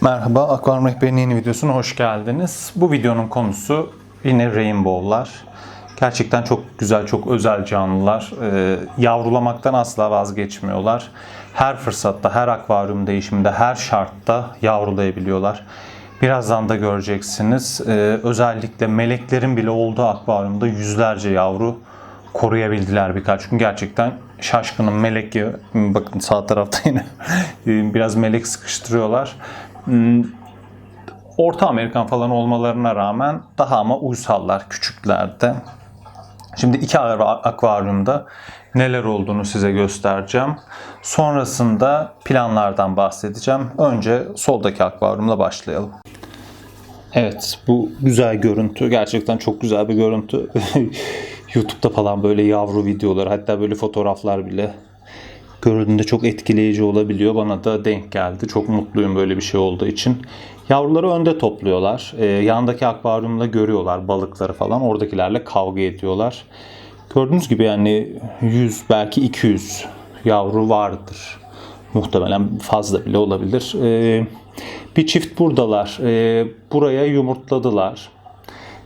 Merhaba, Akvaryum Rehberi'nin yeni videosuna hoş geldiniz. Bu videonun konusu yine rainbow'lar. Gerçekten çok güzel, çok özel canlılar. Ee, yavrulamaktan asla vazgeçmiyorlar. Her fırsatta, her akvaryum değişiminde, her şartta yavrulayabiliyorlar. Birazdan da göreceksiniz. Ee, özellikle meleklerin bile olduğu akvaryumda yüzlerce yavru koruyabildiler birkaç gün. Gerçekten şaşkınım. Melek bakın sağ tarafta yine biraz melek sıkıştırıyorlar. Hmm, Orta Amerikan falan olmalarına rağmen daha ama uysallar, küçüklerde. Şimdi iki akvaryumda neler olduğunu size göstereceğim. Sonrasında planlardan bahsedeceğim. Önce soldaki akvaryumla başlayalım. Evet bu güzel görüntü. Gerçekten çok güzel bir görüntü. YouTube'da falan böyle yavru videolar hatta böyle fotoğraflar bile görüldüğünde çok etkileyici olabiliyor. Bana da denk geldi. Çok mutluyum böyle bir şey olduğu için. Yavruları önde topluyorlar. Ee, yandaki akvaryumda görüyorlar balıkları falan. Oradakilerle kavga ediyorlar. Gördüğünüz gibi yani 100 belki 200 yavru vardır. Muhtemelen fazla bile olabilir. Ee, bir çift buradalar. Ee, buraya yumurtladılar.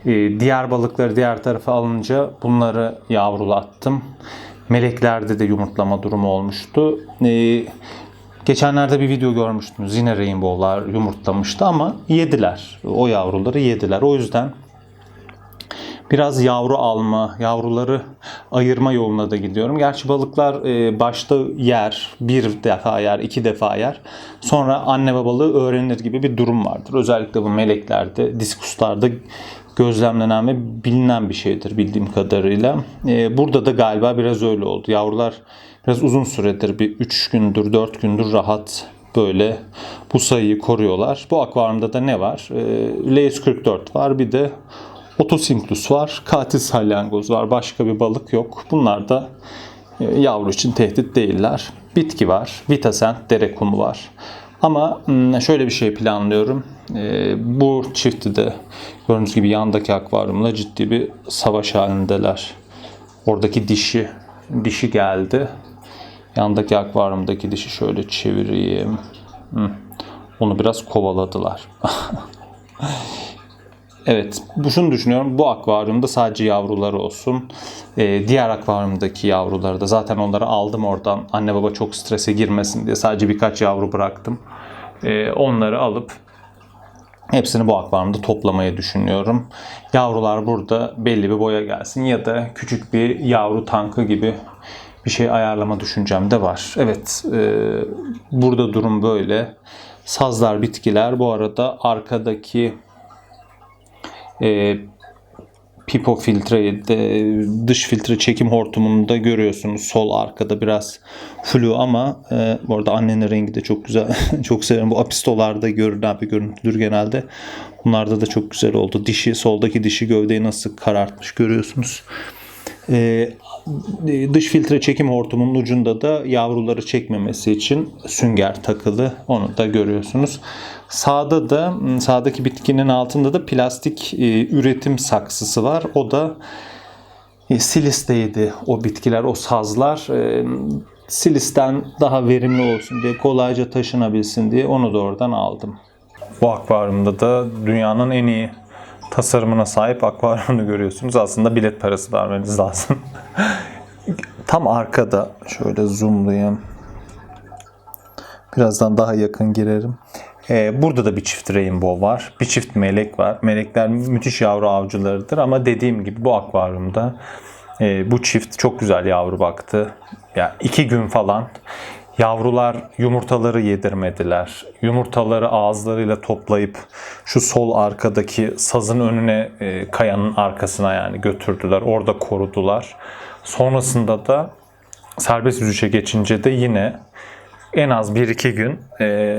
Ee, diğer balıkları diğer tarafa alınca bunları yavrulattım. Meleklerde de yumurtlama durumu olmuştu. Ee, geçenlerde bir video görmüştünüz. Yine rainbow'lar yumurtlamıştı ama yediler. O yavruları yediler. O yüzden biraz yavru alma, yavruları ayırma yoluna da gidiyorum. Gerçi balıklar e, başta yer, bir defa yer, iki defa yer. Sonra anne babalığı öğrenir gibi bir durum vardır. Özellikle bu meleklerde, diskuslarda gözlemlenen ve bilinen bir şeydir bildiğim kadarıyla. E, burada da galiba biraz öyle oldu. Yavrular biraz uzun süredir bir 3 gündür, 4 gündür rahat böyle bu sayıyı koruyorlar. Bu akvaryumda da ne var? E, Leis 44 var. Bir de Otosinclus var. Katil salyangoz var. Başka bir balık yok. Bunlar da e, yavru için tehdit değiller. Bitki var. Vitasent dere kumu var. Ama şöyle bir şey planlıyorum. Bu çifti de gördüğünüz gibi yandaki akvaryumla ciddi bir savaş halindeler. Oradaki dişi dişi geldi. Yandaki akvaryumdaki dişi şöyle çevireyim. Onu biraz kovaladılar. Evet, bu şunu düşünüyorum. Bu akvaryumda sadece yavruları olsun. Ee, diğer akvaryumdaki yavruları da zaten onları aldım oradan. Anne baba çok strese girmesin diye sadece birkaç yavru bıraktım. Ee, onları alıp hepsini bu akvaryumda toplamayı düşünüyorum. Yavrular burada belli bir boya gelsin ya da küçük bir yavru tankı gibi bir şey ayarlama düşüncem de var. Evet, e, burada durum böyle. Sazlar, bitkiler. Bu arada arkadaki e, pipo filtreyi de dış filtre çekim hortumunu da görüyorsunuz. Sol arkada biraz flu ama e, bu arada annenin rengi de çok güzel. çok severim. Bu apistolarda görünen bir görüntüdür genelde. Bunlarda da çok güzel oldu. Dişi, soldaki dişi gövdeyi nasıl karartmış görüyorsunuz. E, dış filtre çekim hortumunun ucunda da yavruları çekmemesi için sünger takılı. Onu da görüyorsunuz. Sağda da sağdaki bitkinin altında da plastik e, üretim saksısı var. O da e, silisteydi o bitkiler, o sazlar. Silisten daha verimli olsun diye, kolayca taşınabilsin diye onu da oradan aldım. Bu akvaryumda da dünyanın en iyi tasarımına sahip akvaryumunu görüyorsunuz. Aslında bilet parası vermeniz lazım. Tam arkada şöyle zoomlayayım. Birazdan daha yakın girerim. Ee, burada da bir çift rainbow var. Bir çift melek var. Melekler müthiş yavru avcılarıdır ama dediğim gibi bu akvaryumda e, bu çift çok güzel yavru baktı. Yani iki gün falan yavrular yumurtaları yedirmediler. Yumurtaları ağızlarıyla toplayıp şu sol arkadaki sazın önüne e, kayanın arkasına yani götürdüler. Orada korudular. Sonrasında da serbest yüzüşe geçince de yine en az 1-2 gün e,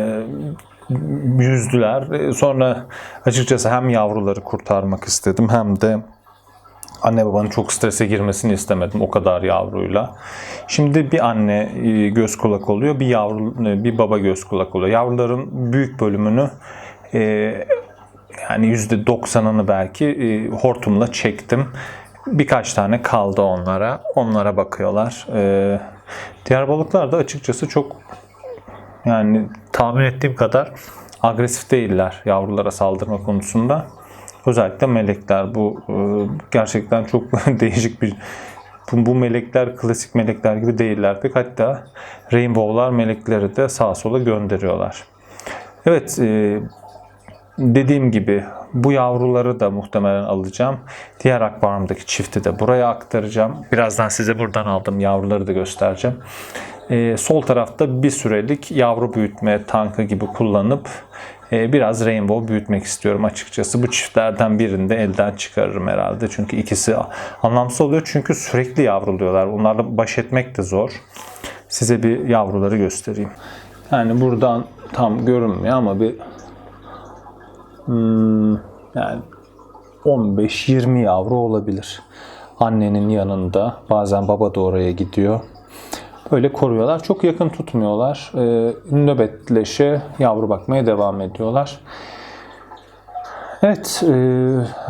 yüzdüler. E, Sonra açıkçası hem yavruları kurtarmak istedim hem de anne babanın çok strese girmesini istemedim o kadar yavruyla. Şimdi bir anne e, göz kulak oluyor, bir yavru e, bir baba göz kulak oluyor. Yavruların büyük bölümünü e, yani %90'ını belki hortumla çektim. Birkaç tane kaldı onlara. Onlara bakıyorlar. Diğer balıklar da açıkçası çok yani tahmin ettiğim kadar agresif değiller yavrulara saldırma konusunda. Özellikle melekler bu e, gerçekten çok değişik bir bu, melekler klasik melekler gibi değiller pek hatta rainbow'lar melekleri de sağa sola gönderiyorlar. Evet e, dediğim gibi bu yavruları da muhtemelen alacağım. Diğer akvaryumdaki çifti de buraya aktaracağım. Birazdan size buradan aldığım yavruları da göstereceğim. Ee, sol tarafta bir sürelik yavru büyütme tankı gibi kullanıp e, biraz rainbow büyütmek istiyorum açıkçası. Bu çiftlerden birini de elden çıkarırım herhalde. Çünkü ikisi anlamsız oluyor. Çünkü sürekli yavruluyorlar. Onlarla baş etmek de zor. Size bir yavruları göstereyim. Yani buradan tam görünmüyor ama bir Hmm, yani 15-20 yavru olabilir. Annenin yanında. Bazen baba da oraya gidiyor. Böyle koruyorlar. Çok yakın tutmuyorlar. Ee, nöbetleşe yavru bakmaya devam ediyorlar. Evet, e,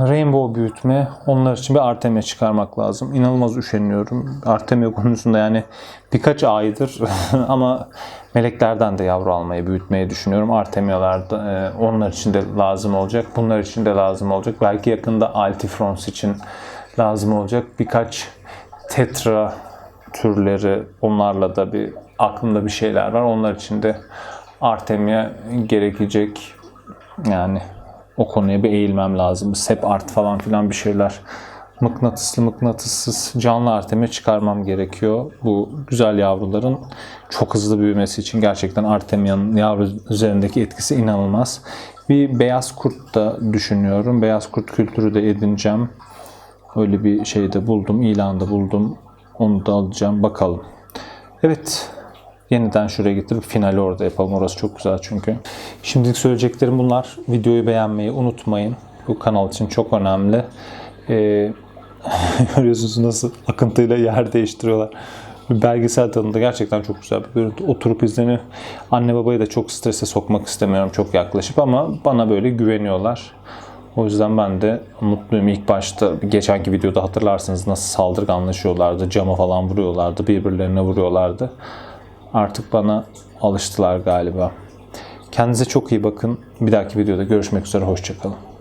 rainbow büyütme onlar için bir artemia çıkarmak lazım. İnanılmaz üşeniyorum. Artemia konusunda yani birkaç aydır ama meleklerden de yavru almayı, büyütmeyi düşünüyorum. Artemialar da e, onlar için de lazım olacak. Bunlar için de lazım olacak. Belki yakında Altifrons için lazım olacak. Birkaç tetra türleri onlarla da bir aklımda bir şeyler var. Onlar için de Artemia gerekecek. Yani o konuya bir eğilmem lazım. Sep art falan filan bir şeyler. Mıknatıslı mıknatıssız canlı artemi çıkarmam gerekiyor. Bu güzel yavruların çok hızlı büyümesi için gerçekten artemiyanın yavru üzerindeki etkisi inanılmaz. Bir beyaz kurt da düşünüyorum. Beyaz kurt kültürü de edineceğim. Öyle bir şey de buldum, ilanda buldum. Onu da alacağım. Bakalım. Evet. Yeniden şuraya getirip finali orada yapalım. Orası çok güzel çünkü. Şimdilik söyleyeceklerim bunlar. Videoyu beğenmeyi unutmayın. Bu kanal için çok önemli. Ee, görüyorsunuz nasıl akıntıyla yer değiştiriyorlar. Bir belgesel tadında gerçekten çok güzel bir görüntü. Oturup izleniyor. Anne babayı da çok strese sokmak istemiyorum çok yaklaşıp ama bana böyle güveniyorlar. O yüzden ben de mutluyum. İlk başta geçenki videoda hatırlarsınız nasıl saldırganlaşıyorlardı. Cama falan vuruyorlardı. Birbirlerine vuruyorlardı. Artık bana alıştılar galiba. Kendinize çok iyi bakın. Bir dahaki videoda görüşmek üzere. Hoşçakalın.